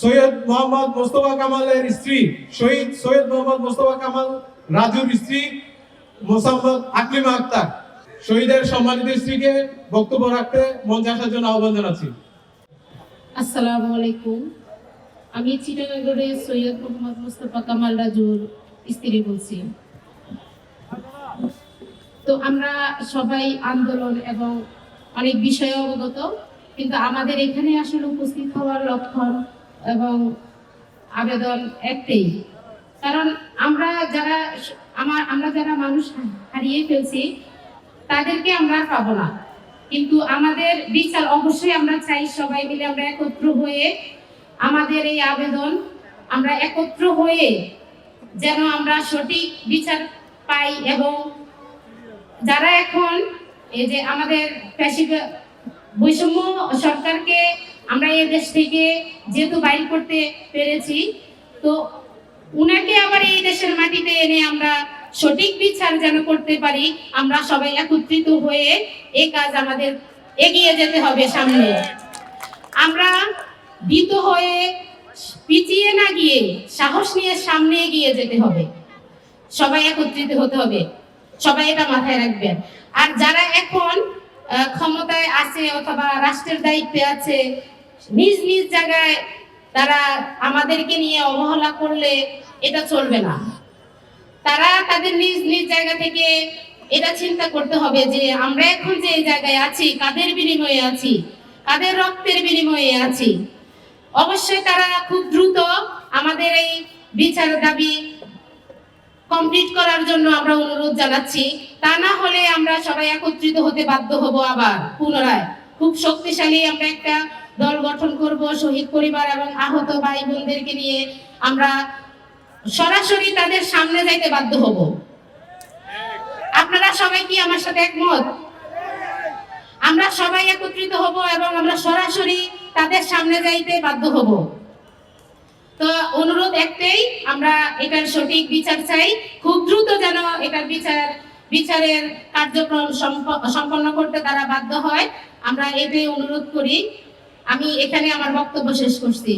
সৈয়দ মোহাম্মদ মোস্তফা কামালের স্ত্রী, শহীদ সৈয়দ মোহাম্মদ মোস্তফা কামাল, রাজুর স্ত্রী মোসাম্মদ আকলিমা আক্তার। শহীদের সম্মানিত স্ত্রীকে বক্তব্য রাখতে মঞ্চে আসার জন্য আহ্বান জানাচ্ছি। আসসালামু আলাইকুম। আমি চিটাগাঙ্গের সৈয়দ মোহাম্মদ মুস্তফা কামাল রাজুর স্ত্রী বলছি। তো আমরা সবাই আন্দোলন এবং অনেক বিষয়ে অবগত, কিন্তু আমাদের এখানে আসলে উপস্থিত হওয়ার লক্ষণ এবং আবেদন একটাই। কারণ আমরা যারা আমার আমরা যারা মানুষ হারিয়ে ফেলছি, তাদেরকে আমরা পাবো না। কিন্তু আমাদের বিচার অবশ্যই আমরা চাই সবাই মিলে আমরা একত্র হয়ে আমাদের এই আবেদন আমরা একত্র হয়ে যেন আমরা সঠিক বিচার পাই এবং যারা এখন এই যে আমাদের বৈষম্য সরকারকে আমরা এই দেশ থেকে যেহেতু বাইর করতে পেরেছি, তো উনাকে আবার এই দেশের মাটিতে এনে আমরা সঠিক বিচার যেন করতে পারি, আমরা সবাই একত্রিত হয়ে এ কাজ আমাদের এগিয়ে যেতে হবে সামনে। আমরা ভীত হয়ে পিছিয়ে না গিয়ে সাহস নিয়ে সামনে এগিয়ে যেতে হবে। সবাই একত্রিত হতে হবে। সবাই এটা মাথায় রাখবেন। আর যারা এখন ক্ষমতায় আছে অথবা রাষ্ট্রের দায়িত্বে আছে নিজ নিজ জায়গায় তারা আমাদেরকে নিয়ে অবহেলা করলে এটা চলবে না। তারা তাদের নিজ নিজ জায়গা থেকে এটা চিন্তা করতে হবে যে আমরা এখন যে জায়গায় আছি, কাদের বিনিময়ে আছি, কাদের রক্তের বিনিময়ে আছি? অবশ্যই তারা খুব দ্রুত আমাদের এই বিচার দাবি কমপ্লিট করার জন্য আমরা অনুরোধ জানাচ্ছি। তা না হলে আমরা সবাই একত্রিত হতে বাধ্য হব আবার, পুনরায়। খুব শক্তিশালী আমরা একটা দল গঠন করব শহীদ পরিবার এবং আহত ভাই বোনদেরকে নিয়ে আমরা সরাসরি তাদের সামনে যাইতে বাধ্য হব। আপনারা সবাই কি আমার সাথে একমত? আমরা সবাই একত্রিত হব এবং আমরা সরাসরি তাদের সামনে যাইতে বাধ্য হব। তো অনুরোধ একটাই, আমরা এটার সঠিক বিচার চাই। খুব দ্রুত যেন এটার বিচার, বিচারের কার্যক্রম সম্পন্ন করতে তারা বাধ্য হয়। আমরা এটাই অনুরোধ করি। আমি এখানে আমার বক্তব্য শেষ করছি।